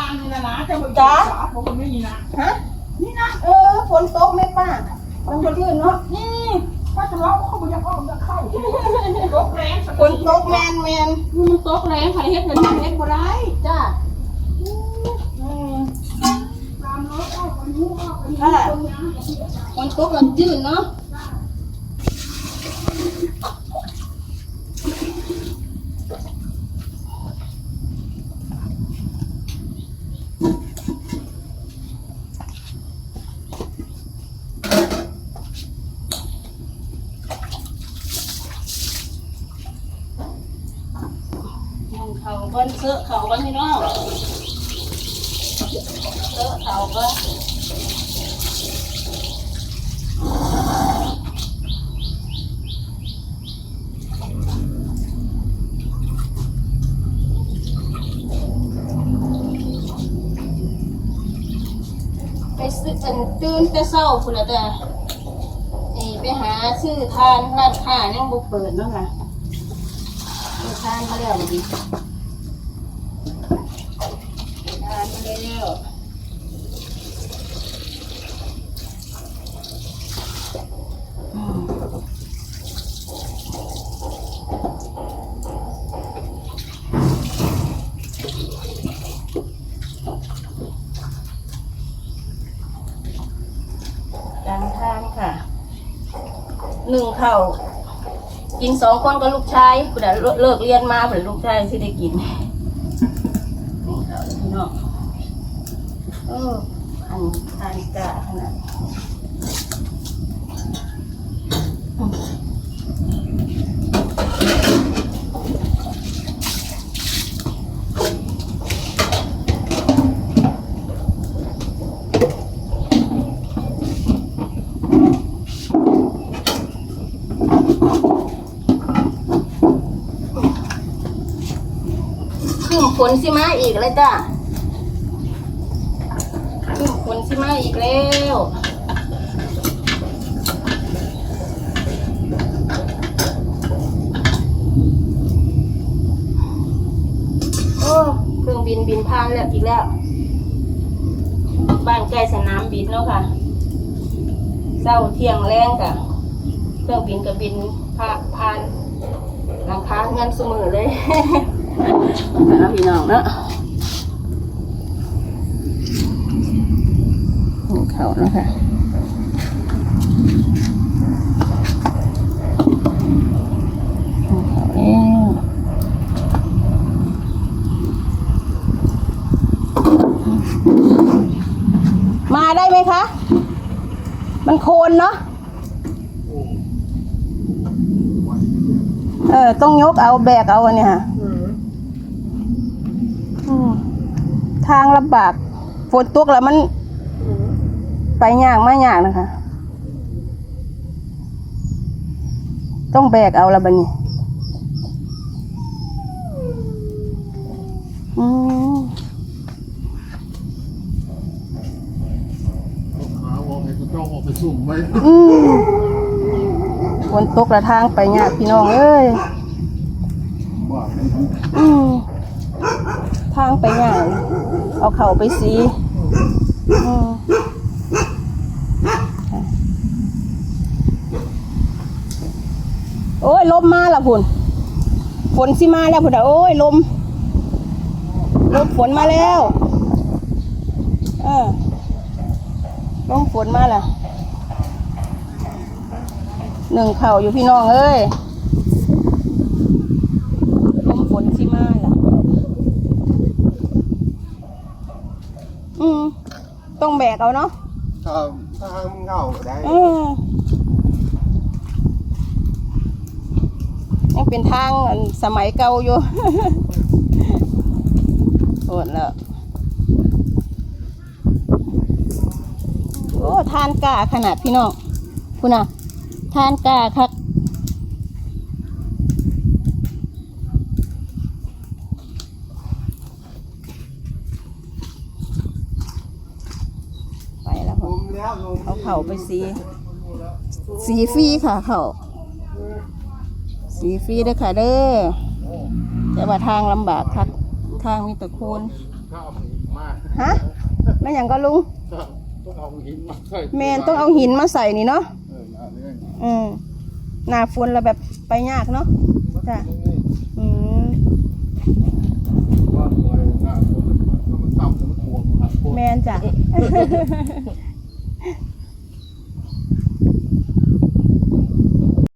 างนี่นะนะจะมาจ๊ะผมก็ไม่มีนะฮะนี่นะเออฝนตกไหมป้าต้องไปยื่นเนาะนี่ป้าจะร้องเขาบอกอยากออกอยากเข้าตกแรงสักฝนตกแมนแมนมันตกแรงใครเฮ็ดเป็นเฮ็ดบ่ได้จ้าตามรถเข้าไปนู้นเข้าไปนี้นั่นแหละตรงนั้นฝนตกมันจืดเนาะ เขาเบิ้นเสื้อเขากันพี่น้องเสื้อเขาก็ไปซื้อตื่นแต่เช้าพุ่นละแต่ไปหาซื้อทานร้านค้ายังบ่เปิดเนาะค่ะทานมาแล้วดิทานมาแล้ว กลางทางค่ะ หนึ่งเข่ากินสองคนกับลูกชายผู้ใดเลิกเรียนมาผู้ใดลูกชายที่ได้กินหนึ่งเข่าพี่น้องเอออันทานกะขนาดขึ้ นสิมาอีกเลยจ้ะขึ้นฝนสิมาอีกแล้วโอ้เครื่องบินบินผ่านแล้วอีกแล้ว บ้านใกล้สนามบินเนาะค่ะเศร้าเที่ยงแรงกะเครื่องบินกับบินผ่าผ่านหลังคาเงินเสมอเลย นะพี่น้องเนาะหูเขาเนาะคะมาได้ไหมคะ มันโคนเนาะ เออ ต้องยกเอาแบกเอาอันเนี่ยค่ะ อืม ทางลำบาก ฝนตกแล้วมัน ไปยากมายากนะคะ ต้องแบกเอาละบัดนี้อืมขาออกให้กระจอกออกไปสุ่มไว้ อืมฝนตกแล้วทางไปยากพี่น้องเอ้ยบ้าอืม ทางไปยากเอาเข่าไปสีอืมค่ะโอ้ยลมมาและพุ่นฝนสิมาแล้วพุ่นอะโอ้ยลมลมฝนมาแล้ว เออลมฝนมาล้วหนึ่งเข่าอยู่พี่น้องเอ้ยลมฝนสิมาล่ะ อืมต้อง แบกเอาเนาะถ้าถ้ามึงเหงาก็ได้เออยังเป็นทางอันสมัยเก่าอยู่ โหดแล้ว โอ้ ทานกาขนาดพี่น้องคุณน่ะ ทานกาครับไปแล้วผ ผม มแล้วลง เอาเข่าไปสีสีฟรีค่ะเขาสีฟรีเด้อค่ะเด้อแต่ว่าทางลำบากคักทางมีแตะโคนข้าวมาฮะแม่หยังก็ลุงต้องเอาหินมาใส่แมนต้องเอาหินมาใส่นี่เนาะเอออันนี้อืมหน้าฝนแล้วแบบไปยากเนาะจ้ะอืมว่าอะไรหน้าคนมันต่ำมันทวงครับแมนจ้ะ